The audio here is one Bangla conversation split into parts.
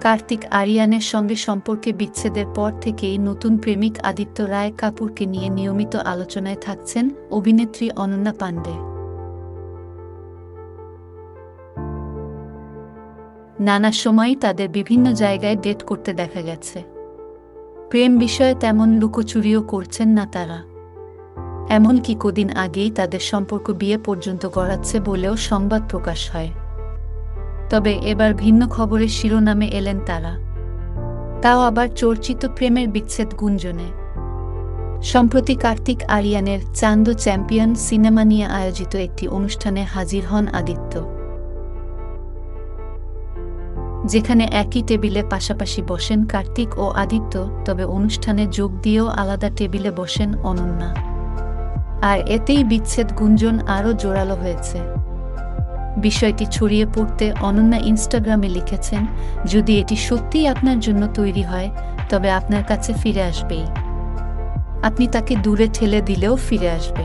কার্তিক আরিয়ানের সঙ্গে সম্পর্কে বিচ্ছেদের পর থেকেই নতুন প্রেমিক আদিত্য রায় কাপুরকে নিয়ে নিয়মিত আলোচনায় থাকছেন অভিনেত্রী অনন্যা পাণ্ডে নানা সময় তাদের বিভিন্ন জায়গায় ডেট করতে দেখা গেছে। প্রেম বিষয়ে তেমন লুকোচুরিও করছেন না তারা। এমনকি কদিন আগেই তাদের সম্পর্ক বিয়ে পর্যন্ত গড়াচ্ছে বলেও সংবাদ প্রকাশ হয়। তবে এবার ভিন্ন খবরের শিরোনামে এলেন তারা। তাও আবার চর্চিত প্রেমের বিচ্ছেদ গুঞ্জনে। সম্প্রতি কার্তিক আরিয়ানের চান্দ চ্যাম্পিয়ন সিনেমা নিয়ে আয়োজিত একটি অনুষ্ঠানে হাজির হন আদিত্য। যেখানে একই টেবিলে পাশাপাশি বসেন কার্তিক ও আদিত্য, তবে অনুষ্ঠানে যোগ দিয়েও আলাদা টেবিলে বসেন অনন্যা। আর এতেই বিচ্ছেদ গুঞ্জন আরও জোরালো হয়েছে। বিষয়টি ছড়িয়ে পড়তে অনন্যা ইনস্টাগ্রামে লিখেছেন, যদি এটি সত্যিই আপনার জন্য তৈরি হয়, তবে আপনার কাছে ফিরে আসবেই। আপনি তাকে দূরে ঠেলে দিলেও ফিরে আসবে।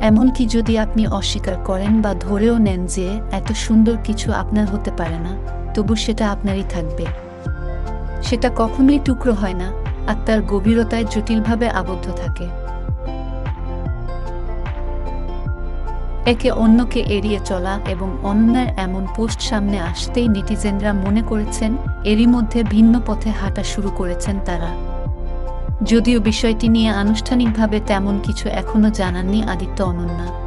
এমনকি যদি আপনি অস্বীকার করেন বা ধরেও নেন যে এত সুন্দর কিছু আপনার হতে পারে না, তবু সেটা আপনারই থাকবে। সেটা কখনোই টুকরো হয় না, আর তার গভীরতায় জটিলভাবে আবদ্ধ থাকে। একে অন্যকে এড়িয়ে চলা এবং অন্যের এমন পোস্ট সামনে আসতেই নেটিজেনরা মনে করেছেন, এরই মধ্যে ভিন্ন পথে হাঁটা শুরু করেছেন তারা। যদিও বিষয়টি নিয়ে আনুষ্ঠানিকভাবে তেমন কিছু এখনও জানাননি আদিত্য অনন্যা।